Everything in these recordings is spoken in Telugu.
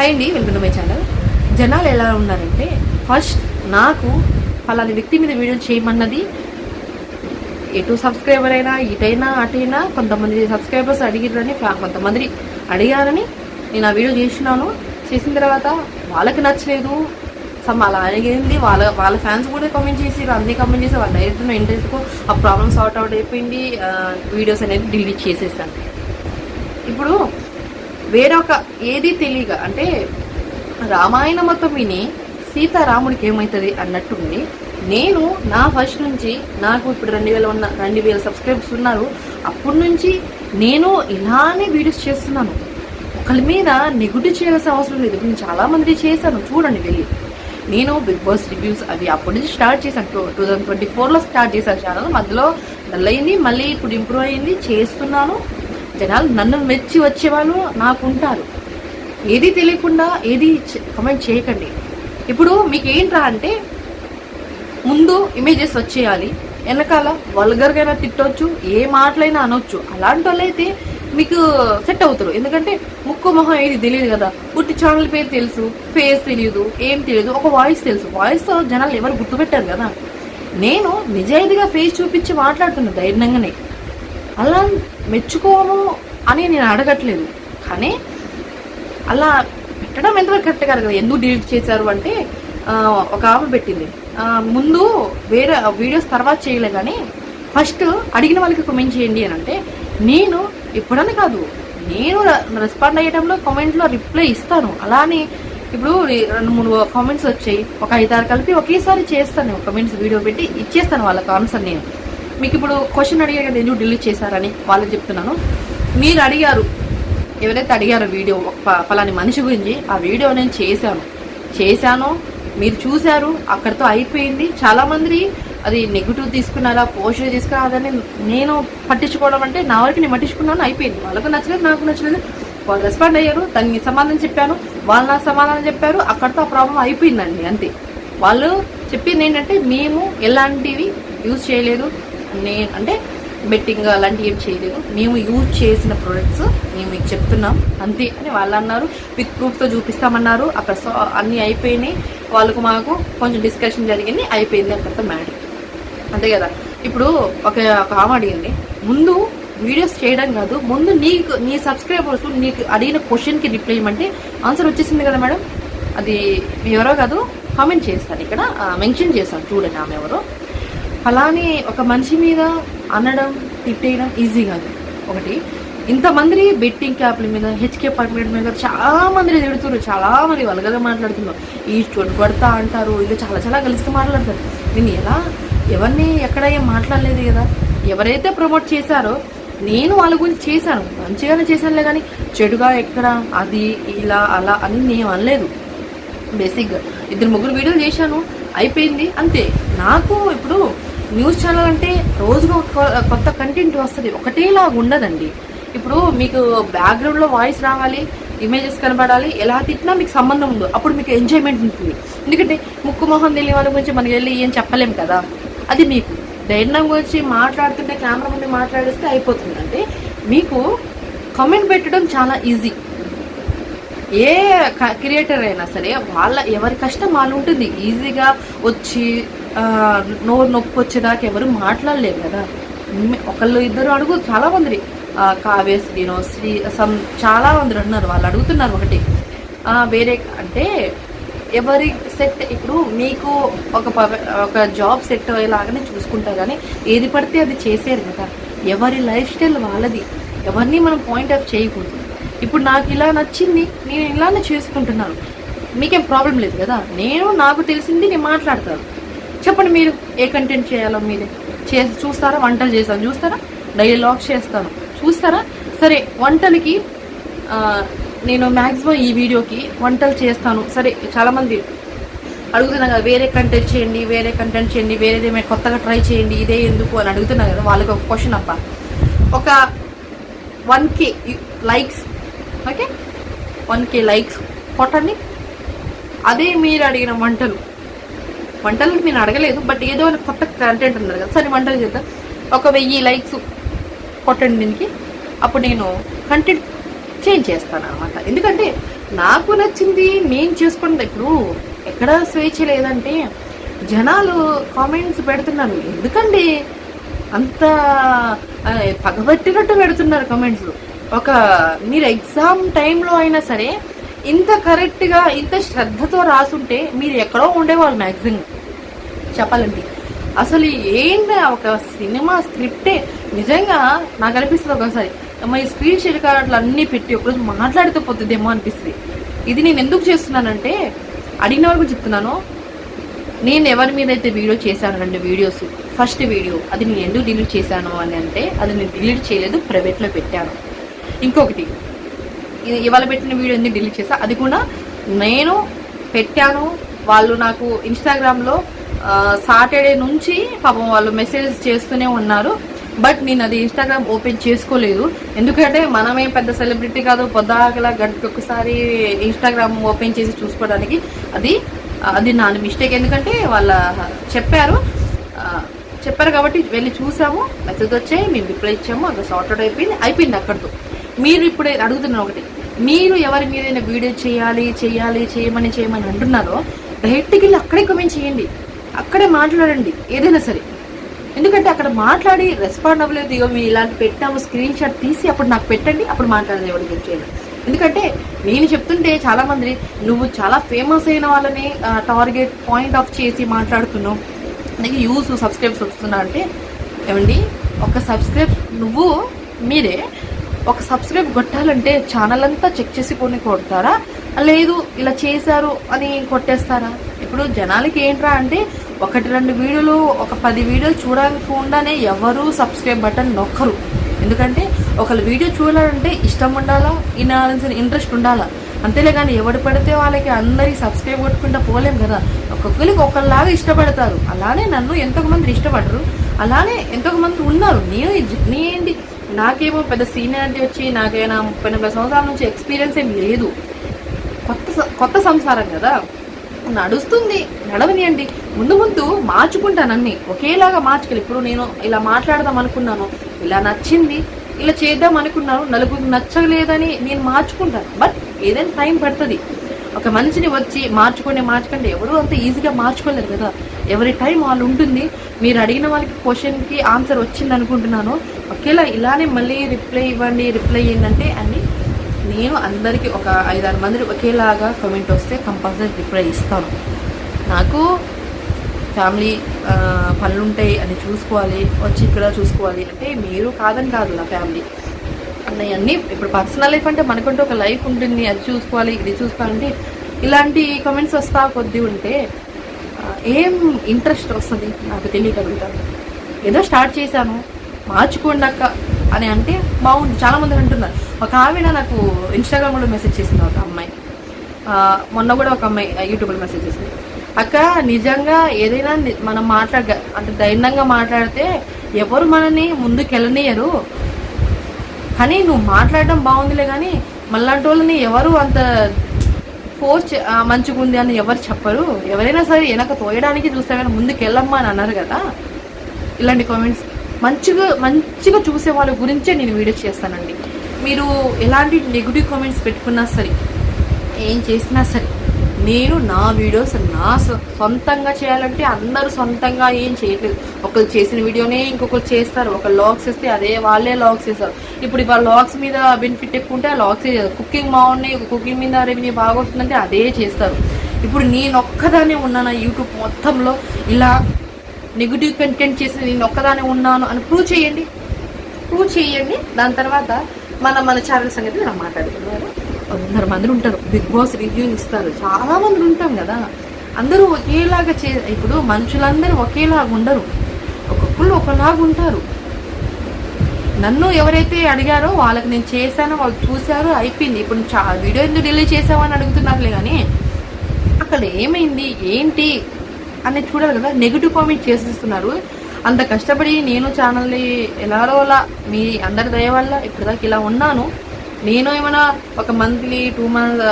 హాయ్ అండి వెల్కమ్ టు మై ఛానల్. జనాలు ఎలా ఉన్నారంటే ఫస్ట్ నాకు పలాని వ్యక్తి మీద వీడియోలు చేయమన్నది ఎటు సబ్స్క్రైబర్ అయినా ఇటైనా అటైనా కొంతమంది సబ్స్క్రైబర్స్ అడిగిరని కొంతమంది అడిగారని నేను ఆ వీడియో చేసినాను. చేసిన తర్వాత వాళ్ళకి నచ్చలేదు. సమ్ అలా అడిగింది వాళ్ళ వాళ్ళ ఫ్యాన్స్ కూడా కమెంట్ చేసి అన్నీ కమెంట్ చేసి వాళ్ళు డైరెక్ట్ ఇంటర్నెట్కు ఆ ప్రాబ్లమ్ సార్ట్ అవుట్ అయిపోయింది. వీడియోస్ అనేది డిలీట్ చేసేసాను. ఇప్పుడు వేరొక ఏది తెలియక అంటే రామాయణ మొత్తం విని సీతారాముడికి ఏమవుతుంది అన్నట్టుంది నేను నా ఫస్ట్ నుంచి నాకు ఇప్పుడు రెండు వేల ఉన్న రెండు వేల సబ్స్క్రైబర్స్ ఉన్నారు అప్పటి నుంచి నేను ఇలానే వీడియోస్ చేస్తున్నాను. ఒకరి మీద నెగిటివ్ చేయాల్సిన అవసరం లేదు. నేను చాలా మంది చేశాను. చూడండి వెళ్ళి. నేను బిగ్ బాస్ రివ్యూస్ అవి అప్పటి నుంచి స్టార్ట్ చేశాను. టూ టూ థౌజండ్ ట్వంటీ ఫోర్లో స్టార్ట్ చేశాను ఛానల్ మధ్యలో డల్ అయింది మళ్ళీ ఇప్పుడు ఇంప్రూవ్ అయింది చేస్తున్నాను. జనాలు నన్ను మెచ్చి వచ్చేవాళ్ళు నాకు ఉంటారు ఏది తెలియకుండా ఏది కమెంట్ చేయకండి. ఇప్పుడు మీకు ఏంట్రా అంటే ముందు ఇమేజెస్ వచ్చేయాలి. వెనకాల వల్గర్గా తిట్టవచ్చు ఏ మాటలైనా అనొచ్చు. అలాంటి వాళ్ళైతే మీకు సెట్ అవుతారు. ఎందుకంటే ముక్కు మొహం ఏది తెలియదు కదా. పుట్టి ఛానల్ పేరు తెలుసు ఫేస్ తెలియదు ఏం తెలియదు ఒక వాయిస్ తెలుసు. వాయిస్తో జనాలు ఎవరు గుర్తుపెట్టారు కదా. నేను నిజాయితీగా ఫేస్ చూపించి మాట్లాడుతున్నా ధైర్యంగానే. అలా మెచ్చుకోము అని నేను అడగట్లేదు. కానీ అలా పెట్టడం ఎంతవరకు కరెక్ట్ కాదు కదా. ఎందుకు డిలీట్ చేశారు అంటే ఒక ఆమె పెట్టింది. ముందు వేరే వీడియోస్ తర్వాత చేయలే కానీ ఫస్ట్ అడిగిన వాళ్ళకి కమెంట్ చేయండి అని అంటే నేను ఇప్పుడని కాదు. నేను రెస్పాండ్ అయ్యడంలో కామెంట్లో రిప్లై ఇస్తాను. అలానే ఇప్పుడు రెండు మూడు కామెంట్స్ వచ్చాయి. ఒక ఐదారు కలిపి ఒకేసారి చేస్తాను. కమెంట్స్ వీడియో పెట్టి ఇచ్చేస్తాను వాళ్ళకి ఆన్సర్ నేను మీకు ఇప్పుడు క్వశ్చన్ అడిగారు కదా ఎందుకు డిలీట్ చేశారని వాళ్ళు చెప్తున్నాను. మీరు అడిగారు ఎవరైతే అడిగారో వీడియో ఫలాని ప- మనిషి గురించి ఆ వీడియో నేను చేశాను. చేశాను మీరు చూశారు అక్కడితో అయిపోయింది. చాలామంది అది నెగిటివ్ తీసుకున్నారా పోజిటివ్ తీసుకున్నారా అదని నేను పట్టించుకోవడం అంటే నా వరకు నేను పట్టించుకున్నాను అయిపోయింది. వాళ్ళకు నచ్చలేదు నాకు నచ్చలేదు. వాళ్ళు రెస్పాండ్ అయ్యారు దానికి సమాధానం చెప్పాను. వాళ్ళు నాకు సమాధానం చెప్పారు అక్కడితో ఆ ప్రాబ్లం అయిపోయిందండి అంతే. వాళ్ళు చెప్పింది ఏంటంటే మేము ఎలాంటివి యూజ్ చేయలేదు నేను అంటే బెట్టింగ్ అలాంటివి ఏం చేయలేదు. మేము యూజ్ చేసిన ప్రొడక్ట్స్ మేము మీకు చెప్తున్నాం. అంతే అని వాళ్ళు అన్నారు. విత్ ప్రూఫ్తో చూపిస్తామన్నారు. అక్కడ సో అన్నీ అయిపోయినాయి. వాళ్ళకు మాకు కొంచెం డిస్కషన్ జరిగింది. అయిపోయింది తర్వాత మ్యాటర్ అంతే కదా? ఇప్పుడు ఒక ఒక అడిగింది. ముందు వీడియోస్ చేయడం కాదు. ముందు నీకు నీ సబ్స్క్రైబర్స్ నీకు అడిగిన క్వశ్చన్కి రిప్లై ఇవ్వమంటే ఆన్సర్ వచ్చేసింది కదా మేడం? అది ఎవరో కాదు కామెంట్ చేస్తాను ఇక్కడ. మెన్షన్ చేస్తాను చూడండి ఆమె ఎవరో. అలానే ఒక మనిషి మీద అనడం తిట్టేయడం ఈజీ కాదు. ఒకటి ఇంతమంది బెట్టింగ్ క్యాప్ల మీద హెచ్కే పర్మిట్ మీద చాలా మంది తిడుతున్నారు చాలా మంది వల్గగా మాట్లాడుతున్నారు. ఈ చోటు పడతా అంటారు ఇది చాలా చాలా కలిసి మాట్లాడతారు. నేను ఎలా? ఎవరిని ఎక్కడ ఏం మాట్లాడలేదు కదా? ఎవరైతే ప్రమోట్ చేశారో నేను వాళ్ళ గురించి చేశాను. మంచిగానే చేశానులే కానీ చెడుగా ఎక్కడ? అది ఇలా అలా అని నేను అనలేదు. బేసిక్గా ఇద్దరు ముగ్గురు వీడియోలు చేశాను అయిపోయింది అంతే. నాకు ఇప్పుడు న్యూస్ ఛానల్ అంటే రోజుకు ఒక కొత్త కంటెంట్ వస్తుంది. ఒకటేలాగా ఉండదండి. ఇప్పుడు మీకు బ్యాక్గ్రౌండ్లో వాయిస్ రావాలి ఇమేజెస్ కనబడాలి ఎలా తిట్టినా మీకు సంబంధం ఉంది అప్పుడు మీకు ఎంజాయ్మెంట్ ఉంటుంది. ఎందుకంటే ముక్కు మొహం తెలియని వాళ్ళ గురించి మనకి వెళ్ళి ఏం చెప్పలేము కదా. అది మీకు. ధైర్యం గురించి మాట్లాడుతుంటే కెమెరా ముందు మాట్లాడిస్తే అయిపోతుంది. అంటే మీకు కామెంట్ పెట్టడం చాలా ఈజీ. ఏ క్రియేటర్ అయినా సరే వాళ్ళ ఎవరి కష్టం వాళ్ళు ఉంటుంది. ఈజీగా వచ్చి నోరు నొప్పి వచ్చేదాకా ఎవరు మాట్లాడలేరు కదా. ఒకళ్ళు ఇద్దరు అడుగు చాలా మంది. కావ్య శ్రీనో శ్రీ సమ్ చాలా మంది ఉన్నారు. వాళ్ళు అడుగుతున్నారు ఒకటి. వేరే అంటే ఎవరి సెట్ ఇప్పుడు మీకు ఒక ఒక జాబ్ సెట్ అయ్యేలాగానే చూసుకుంటారు కానీ ఏది పడితే అది చేసేరు కదా. ఎవరి లైఫ్ స్టైల్ వాళ్ళది. ఎవరిని మనం పాయింట్ ఆఫ్ చేయకూడదు. ఇప్పుడు నాకు ఇలా నచ్చింది నేను ఇలానే చేసుకుంటున్నాను. మీకేం ప్రాబ్లం లేదు కదా. నేను నాకు తెలిసింది నేను మాట్లాడతాను. చెప్పండి మీరు ఏ కంటెంట్ చేయాలో మీరే. చేసి చూస్తారా? వంటలు చేస్తాను చూస్తారా? డైలీ లాక్ చేస్తాను చూస్తారా? సరే వంటలకి నేను మ్యాక్సిమం ఈ వీడియోకి వంటలు చేస్తాను. సరే చాలామంది అడుగుతున్నా కదా వేరే కంటెంట్ చేయండి వేరే కంటెంట్ చేయండి వేరేది ఏమైనా కొత్తగా ట్రై చేయండి ఇదే ఎందుకు అని అడుగుతున్నా కదా వాళ్ళకి ఒక క్వశ్చన్ అప్ప ఒక one K likes okay one K likes కొట్టండి. అదే మీరు అడిగిన వంటలు. వంటలు నేను అడగలేదు బట్ ఏదో కొత్త కంటెంట్ ఉన్నారు కదా. సరే వంటలు చేద్దాం. ఒక వెయ్యి లైక్స్ కొట్టండి దీనికి. అప్పుడు నేను కంటెంట్ చేంజ్ చేస్తాను అనమాట ఎందుకంటే నాకు నచ్చింది నేను చేసుకున్నది ఇప్పుడు ఎక్కడ స్వేచ్ఛ లేదంటే జనాలు కామెంట్స్ పెడుతున్నారు. ఎందుకండి? అంత పగబట్టినట్టు పెడుతున్నారు కామెంట్స్ ఒక మీరు ఎగ్జామ్ టైంలో అయినా సరే ఇంత కరెక్ట్గా ఇంత శ్రద్ధతో రాసుంటే మీరు ఎక్కడో ఉండేవాళ్ళు మ్యాక్సిమం చెప్పాలంటే. అసలు ఏంటి ఒక సినిమా స్క్రిప్టే? నిజంగా నాకు అనిపిస్తుంది ఒకసారి. అమ్మ ఈ స్క్రీన్ షేర్ కార్డులు అన్నీ పెట్టి ఒకరోజు మాట్లాడితే పోతుందేమో అనిపిస్తుంది. ఇది నేను ఎందుకు చేస్తున్నానంటే అడిగిన వరకు చెప్తున్నాను. నేను ఎవరి మీద అయితే వీడియో చేశాను రెండు వీడియోస్. ఫస్ట్ వీడియో అది నేను ఎందుకు డిలీట్ చేశాను అని అంటే అది నేను డిలీట్ చేయలేదు ప్రైవేట్లో పెట్టాను. ఇంకొకటి ఇవాళ పెట్టిన వీడియో ఎందుకు డిలీట్ చేసా అది కూడా నేను పెట్టాను. వాళ్ళు నాకు ఇన్స్టాగ్రామ్లో సాటర్డే నుంచి పాపం వాళ్ళు మెసేజ్ చేస్తూనే ఉన్నారు. బట్ నేను అది ఇన్స్టాగ్రామ్ ఓపెన్ చేసుకోలేదు. ఎందుకంటే మనమే పెద్ద సెలబ్రిటీ కాదు. పొద్దాకలా గంటకి ఒకసారి ఇన్స్టాగ్రామ్ ఓపెన్ చేసి చూసుకోవడానికి అది అది నా మిస్టేక్ ఎందుకంటే వాళ్ళ చెప్పారు. చెప్పారు కాబట్టి వెళ్ళి చూసాము. మెసేజ్ వచ్చాయి. మేము రిప్లై ఇచ్చాము. అది సార్ట్అవుట్ అయిపోయింది. అయిపోయింది అక్కడితో. మీరు ఇప్పుడు అడుగుతున్నారు ఒకటి. మీరు ఎవరి మీదైనా వీడియో చేయాలి చేయాలి చేయమని చేయమని అంటున్నారో డైరెక్ట్కి వెళ్ళి అక్కడే కమెంట్ చేయండి. అక్కడే మాట్లాడండి ఏదైనా సరే. ఎందుకంటే అక్కడ మాట్లాడి రెస్పాండ్ అవ్వలేదు ఇగో మేము ఇలాంటి పెట్టాము స్క్రీన్ షాట్ తీసి అప్పుడు నాకు పెట్టండి అప్పుడు మాట్లాడేది ఎవరికి చేయండి ఎందుకంటే నేను చెప్తుంటే చాలామంది నువ్వు చాలా ఫేమస్ అయిన వాళ్ళని టార్గెట్ పాయింట్ ఆఫ్ చేసి మాట్లాడుతున్నావు. నీకు యూస్ సబ్స్క్రైబ్స్ వస్తున్నా అంటే ఏమండి? ఒక సబ్స్క్రైబ్ నువ్వు మీరే ఒక సబ్స్క్రైబ్ కొట్టాలంటే ఛానల్ అంతా చెక్ చేసి కొన్ని కొడతారా? లేదు ఇలా చేశారు అని కొట్టేస్తారా? ఇప్పుడు జనాలకి ఏంట్రా అంటే ఒకటి రెండు వీడియోలు ఒక పది వీడియోలు చూడకుండానే ఎవరు సబ్స్క్రైబ్ బటన్ నొక్కరు. ఎందుకంటే ఒకళ్ళ వీడియో చూడాలంటే ఇష్టం ఉండాలా? వినాల్సిన ఇంట్రెస్ట్ ఉండాలా? అంతేలే కానీ ఎవడు పడితే వాళ్ళకి అందరికి సబ్స్క్రైబ్ కొట్టుకుంటా పోలేం కదా? ఒక్కొక్కరికి ఒకళ్ళలాగా ఇష్టపడతారు. అలానే నన్ను ఎంతో మంది ఇష్టపడరు. అలానే ఎంతో మంది ఉన్నారు. నేను ఈ జర్నీ ఏంటి? నాకేమో పెద్ద సీనియారిటీ వచ్చి నాకైనా ముప్పై నలభై సంవత్సరాల నుంచి ఎక్స్పీరియన్స్ ఏం లేదు. కొత్త స- కొత్త సంసారం కదా. నడుస్తుంది నడవనియండి. ముందు ముందు మార్చుకుంటాను అన్ని ఒకేలాగా మార్చుకెళ్ళి ఇప్పుడు నేను ఇలా మాట్లాడదాం అనుకున్నాను ఇలా నచ్చింది ఇలా చేద్దాం అనుకున్నాను నలుగురికి నచ్చలేదని నేను మార్చుకుంటాను బట్ ఏదైనా టైం పడుతుంది. ఒక మనిషిని వచ్చి మార్చుకొని మార్చుకుంటే ఎవరు అంత ఈజీగా మార్చుకోలేరు కదా. ఎవరి టైం వాళ్ళు ఉంటుంది. మీరు అడిగిన వాళ్ళకి క్వశ్చన్కి ఆన్సర్ వచ్చింది అనుకుంటున్నాను. ఒకేలా ఇలానే మళ్ళీ రిప్లై ఇవ్వండి రిప్లై ఏంటంటే అని నేను అందరికీ ఒక ఐదారు మంది ఒకేలాగా కమెంట్ వస్తే కంపల్సరీ రిప్లై ఇస్తాను. నాకు ఫ్యామిలీ పనులుంటాయి అని చూసుకోవాలి వచ్చి ఇక్కడ చూసుకోవాలి. అంటే మీరు కాదని కాదు నా ఫ్యామిలీ. ఉన్నాయి అన్నీ ఇప్పుడు పర్సనల్ లైఫ్ అంటే మనకంటూ ఒక లైఫ్ ఉంటుంది అది చూసుకోవాలి ఇది చూసుకోవాలంటే ఇలాంటి కమెంట్స్ వస్తా కొద్ది ఉంటే ఏం ఇంట్రెస్ట్ వస్తుంది? నాకు తెలియగలుగుతాను. ఏదో స్టార్ట్ చేశాను మార్చుకోండి అక్క అని అంటే బాగుంది చాలామంది అంటున్నారు. ఒక ఆవిడ నాకు ఇన్స్టాగ్రామ్లో మెసేజ్ చేసింది ఒక అమ్మాయి. మొన్న కూడా ఒక అమ్మాయి యూట్యూబ్లో మెసేజ్ చేసింది. అక్క నిజంగా ఏదైనా మనం మాట్లాడ అంటే ధైర్యంగా మాట్లాడితే ఎవరు మనని ముందుకు వెళ్ళనియరు కానీ నువ్వు మాట్లాడడం బాగుందిలే కానీ మళ్ళాంటి వాళ్ళని ఎవరు అంత ఫోర్స్ మంచిగా ఉంది అని ఎవరు చెప్పరు. ఎవరైనా సరే వెనక తోయడానికి చూస్తే కానీ ముందుకు వెళ్ళమ్మా అని అన్నారు కదా. ఇలాంటి కామెంట్స్ మంచిగా మంచిగా చూసే వాళ్ళ గురించే నేను వీడియో చేస్తానండి. మీరు ఎలాంటి నెగిటివ్ కామెంట్స్ పెట్టుకున్నా సరే ఏం చేసినా సరే నేను నా వీడియోస్ నా సొ- సొంతంగా చేయాలంటే అందరూ సొంతంగా ఏం చేయట్లేదు. ఒకరు చేసిన వీడియోనే ఇంకొకరు చేస్తారు. ఒక లాగ్స్ ఇస్తే అదే వాళ్ళే లాగ్స్ చేస్తారు. ఇప్పుడు ఇవాళ లాగ్స్ మీద బెనిఫిట్ ఎక్కువ ఉంటే ఆ లాగ్స్ కుకింగ్ బాగున్నాయి కుకింగ్ మీద రెవెన్యూ బాగా వస్తుందంటే అదే చేస్తారు. ఇప్పుడు నేను ఒక్కదానే ఉన్నాను యూట్యూబ్ మొత్తంలో? ఇలా నెగిటివ్ కంటెంట్ చేసి నేను ఒక్కదానే ఉన్నాను అని ప్రూవ్ చేయండి. ప్రూవ్ చేయండి. దాని తర్వాత మన మన ఛానల్ సంగతి మనం మాట్లాడుతున్నారు వందల మంది ఉంటారు. బిగ్ బాస్ రివ్యూ ఇస్తారు. చాలా మంది ఉంటాం కదా. అందరూ ఒకేలాగా చే ఇప్పుడు మనుషులందరూ ఒకేలాగా ఉండరు. ఒక్కొక్కళ్ళు ఒకలాగా ఉంటారు. నన్ను ఎవరైతే అడిగారో వాళ్ళకి నేను చేశానో వాళ్ళు చూశారో అయిపోయింది. ఇప్పుడు చా వీడియో ఎందుకు డిలీట్ చేసావని అడుగుతున్నారులే కానీ అక్కడ ఏమైంది? ఏంటి? అనేది చూడాలి కదా. నెగిటివ్ కామెంట్ చేసేస్తున్నారు. అంత కష్టపడి నేను ఛానల్ని ఎలాగో అలా మీ అందరి దయ వల్ల ఇప్పటిదాకా ఇలా ఉన్నాను. నేను ఏమైనా ఒక మంత్లీ టూ మంత్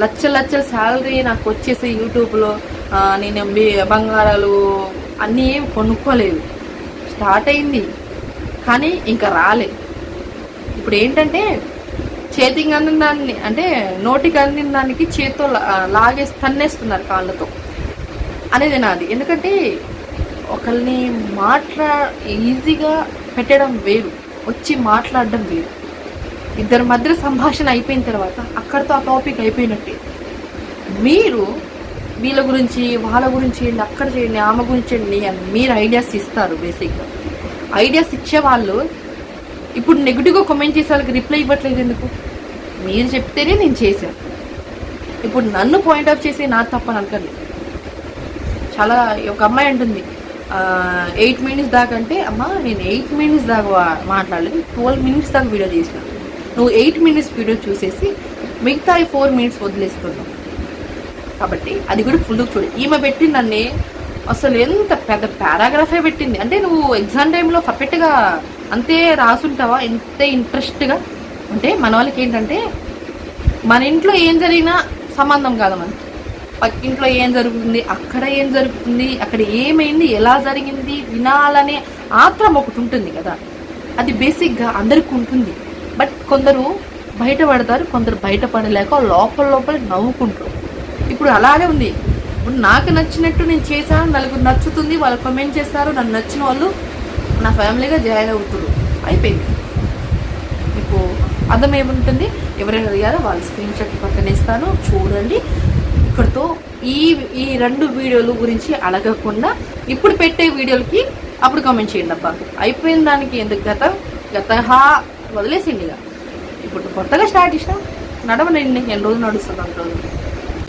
లక్ష లక్షల శాలరీ నాకు వచ్చేసి యూట్యూబ్లో నేను బంగారాలు అన్నీ ఏం కొనుక్కోలేదు. స్టార్ట్ అయింది. కానీ ఇంకా రాలే. ఇప్పుడు ఏంటంటే చేతికి అందిన దాన్ని అంటే నోటికి అందిన దానికి చేత్తో లా- లాగేసి తన్నేస్తున్నారు కాళ్ళతో. అనేది నాది. ఎందుకంటే ఒకరిని మాట్లా ఈజీగా పెట్టడం వేరు. వచ్చి మాట్లాడడం వేరు. ఇద్దరి మధ్య సంభాషణ అయిపోయిన తర్వాత అక్కడితో ఆ టాపిక్ అయిపోయినట్టే. మీరు వీళ్ళ గురించి వాళ్ళ గురించి చేయండి అక్కడ చేయండి ఆమె గురించి చేయండి అని మీరు ఐడియాస్ ఇస్తారు బేసిక్గా ఐడియాస్ ఇచ్చే వాళ్ళు ఇప్పుడు నెగిటివ్గా కామెంట్ చేసే వాళ్ళకి రిప్లై ఇవ్వట్లేదు ఎందుకు? మీరు చెప్తేనే నేను చేశాను ఇప్పుడు నన్ను పాయింట్ ఆఫ్ చేసి నా తప్పని అనుకోండి. చాలా ఒక అమ్మాయి అంటుంది ఎయిట్ మినిట్స్ దాకా అంటే అమ్మ నేను ఎయిట్ మినిట్స్ దాకా మాట్లాడలేదు ట్వెల్వ్ మినిట్స్ దాకా వీడియో చేసినాను నువ్వు ఎయిట్ మినిట్స్ వీడియో చూసేసి మిగతా ఫోర్ మినిట్స్ వదిలేస్తున్నావు. కాబట్టి అది కూడా ఫుల్ చూడు. ఈమె పెట్టి నన్ను అసలు ఎంత పెద్ద పారాగ్రాఫే పెట్టింది. అంటే నువ్వు ఎగ్జామ్ టైంలో పర్ఫెక్ట్గా అంతే రాసుంటావా? ఎంత ఇంట్రెస్ట్గా అంటే మన వాళ్ళకి ఏంటంటే మన ఇంట్లో ఏం జరిగినా సంబంధం కాదు మనకి. పక్కింట్లో ఏం జరుగుతుంది? అక్కడ ఏం జరుగుతుంది? అక్కడ ఏమైంది? ఎలా జరిగింది? వినాలనే ఆత్రం ఒకటి ఉంటుంది కదా. అది బేసిక్గా అందరికి ఉంటుంది. బట్ కొందరు బయటపడతారు కొందరు బయటపడలేక లోపల లోపల నవ్వుకుంటారు. ఇప్పుడు అలాగే ఉంది. ఇప్పుడు నాకు నచ్చినట్టు నేను చేశాను నలుగురు నచ్చుతుంది వాళ్ళు కమెంట్ చేస్తారు నన్ను నచ్చిన వాళ్ళు నా ఫ్యామిలీగా జాయిన్ అవుతారు. అయిపోయింది. మీకు అర్థం ఏముంటుంది ఎవరైనా అడిగారో వాళ్ళ స్క్రీన్ షాట్ పక్కన ఇస్తాను చూడండి. ఇక్కడితో ఈ ఈ రెండు వీడియోల గురించి అడగకుండా ఇప్పుడు పెట్టే వీడియోలకి అప్పుడు కామెంట్ చేయండి అబ్బా. అయిపోయిన దానికి ఎందుకు గత? గత వదిలేసింది ఇక. ఇప్పుడు కొత్తగా స్టార్ట్ చేసిన నడవనండి ఎన్ని రోజులు నడుస్తుంది అంత రోజులు.